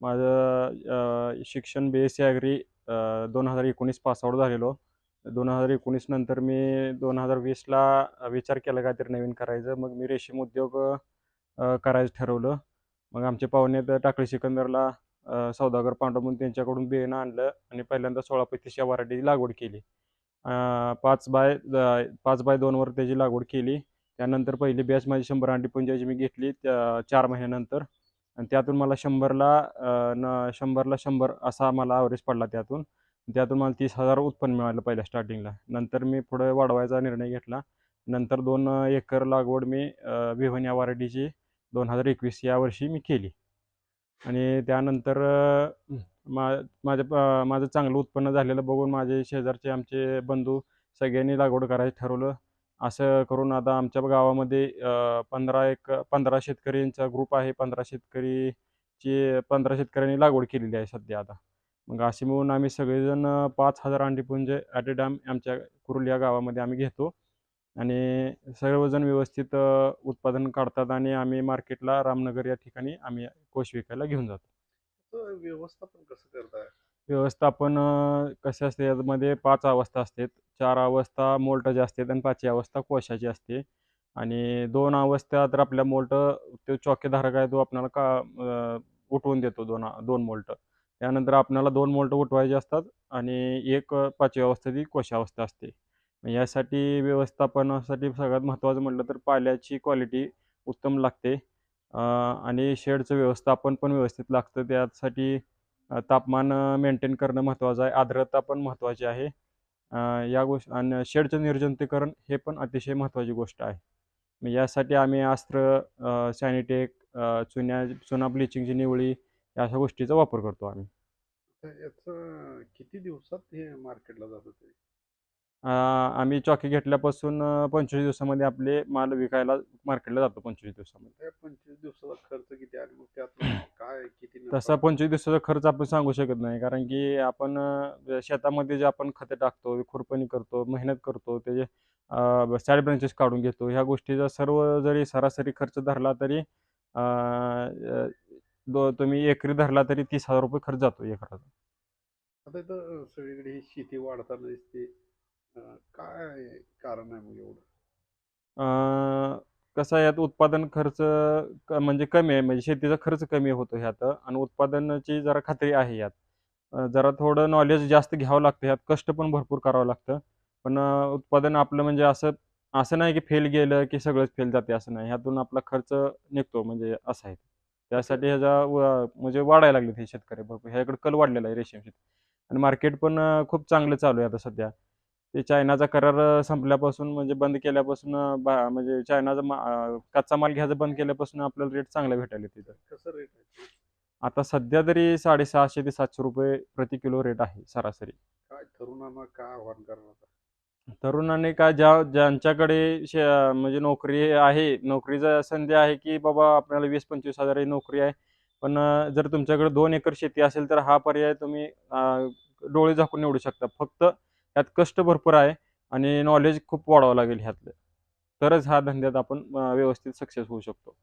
माझं शिक्षण बी S C agri दोन हजार एकोणीस पासआउट झालेलो. दोन हजार एकोणीस नंतर मी दोन हजार वीसला विचार केला काहीतरी नवीन करायचं. मग मी रेशीम उद्योग करायचं ठरवलं. मग आमचे पाहुणे तर टाकळी सिकंदरला सौदागर पांडव म्हणून त्यांच्याकडून बियाणं आणलं आणि पहिल्यांदा सोळा पैतीस या व्हरायटीची लागवड केली. पाच बाय पाच बाय दोनवर त्याची लागवड केली. त्यानंतर पहिली बॅच माझी शंभर अंडी पुंजाची मी घेतली त्या चार महिन्यानंतर. आणि त्यातून मला शंभरला न शंभरला शंभर असा मला ॲव्हरेज पडला त्यातून. त्यातून मला तीस हजार उत्पन्न मिळालं पहिल्या स्टार्टिंगला नंतर मी पुढे वाढवायचा निर्णय घेतला. नंतर दोन एकर लागवड मी विहन या व्हरायटीची दोन हजार एकवीस या वर्षी मी केली. आणि त्यानंतर मा माझ्या प- माझं चांगलं उत्पन्न झालेलं बघून माझे शेजारचे आमचे बंधू सगळ्यांनी लागवड करायचं ठरवलं. असं करून आता आमच्या गावामध्ये पंधरा एक पंधरा शेतकऱ्यांचा ग्रुप आहे. पंधरा शेतकरीची पंधरा शेतकऱ्यांनी लागवड केलेली आहे सध्या आता. मग असे मिळून आम्ही सगळेजण पाच हजार अंडीपुंज ॲट अ टाइम आमच्या कुरुल या गावामध्ये आम्ही घेतो. आणि सर्वजण व्यवस्थित उत्पादन काढतात आणि आम्ही मार्केटला रामनगर या ठिकाणी आम्ही कोश विकायला घेऊन जातो. व्यवस्थापन कसं करताय? व्यवस्थापन कसे असते यामध्ये पाच अवस्था असतात. चार अवस्था मोल्टची असते आणि पाचवी अवस्था कोशाची असते. आणि दोन अवस्था तर आपल्या मोल्ट तो चौकीधारक आहे तो आपल्याला का उठवून देतो दोन दोन मोल्ट. त्यानंतर आपल्याला दोन मोल्ट उठवायचे असतात आणि एक पाचवी अवस्था ती कोशावस्था असते. मग यासाठी व्यवस्थापनासाठी सगळ्यात महत्त्वाचं म्हटलं तर पाल्याची क्वालिटी उत्तम लागते. आणि शेडचं व्यवस्थापन पण व्यवस्थित लागतं. त्यासाठी तापमान मेंटेन करणं महत्त्वाचं आहे. आर्द्रता पण महत्त्वाची आहे. या गोष्ट आणि शेडचं निर्जंतुकीकरण हे पण अतिशय महत्त्वाची गोष्ट आहे. यासाठी आम्ही अस्त्र सॅनिटेक चुन्या चुना ब्लिचिंगची निवळी या अशा गोष्टीचा वापर करतो आम्ही. तर याचं किती दिवसात हे मार्केटला जातं ते? आम्ही चॉकी घेतल्यापासून पंचवीस दिवसामध्ये आपले माल विकायला मार्केटला जातो पंचवीस दिवसामध्ये. पंचवीस दिवसाचा खर्च किती आणि मग त्यातून काय किती? तसा पंचवीस दिवसाचा खर्च आपण सांगू शकत नाही. कारण की आपण शेतामध्ये जे आपण खतं टाकतो खुरपणी करतो मेहनत करतो त्याचे साईड ब्रांचेस काढून घेतो ह्या गोष्टीचा सर्व जरी सरासरी खर्च धरला तरी दो तुम्ही एकरी धरला तरी तीस हजार रुपये खर्च जातो एकराचा. आता सगळीकडे ही शेती वाढताना दिसते. काय कारण आहे मग एवढं? कसं आहे यात उत्पादन खर्च क म्हणजे कमी आहे म्हणजे शेतीचा खर्च कमी होतो ह्यात आणि उत्पादनाची जरा खात्री आहे यात. जरा थोडं नॉलेज जास्त घ्यावं लागतं ह्यात कष्ट पण भरपूर करावं लागतं. पण उत्पादन आपलं म्हणजे असं असं नाही की फेल गेलं की सगळंच फेल जाते असं नाही. ह्यातून आपला खर्च निघतो म्हणजे असं आहे. त्यासाठी ह्याचा व- म्हणजे वाढायला लागले हे शेतकरी भरपूर. ह्याकडे कल वाढलेला आहे रेशीम शेती. आणि मार्केट पण खूप चांगलं चालू आहे आता सध्या. ते चायनाचा करार संपल्यापासून म्हणजे बंद केल्यापासून म्हणजे चायनाचा कच्चा माल घ्यायचं बंद केल्यापासून आपल्याला रेट चांगला भेटायला तिथं रेट? आता सध्या तरी साडेसहाशे ते सातशे रुपये प्रति किलो रेट आहे सरासरी काय तरुणांना काय आव्हान करणार आता? तरुणांनी काय ज्या ज्यांच्याकडे म्हणजे नोकरी आहे नोकरीचा संधी आहे की बाबा आपल्याला वीस पंचवीस हजाराची नोकरी आहे पण जर तुमच्याकडे दोन एकर शेती असेल तर हा पर्याय तुम्ही डोळे झाकून निवडू शकता फक्त यात कष्ट भरपूर आहे आणि नॉलेज खूप वाढवावं लागेल ह्यातलं. तरच ह्या धंद्यात आपण व्यवस्थित सक्सेस होऊ शकतो.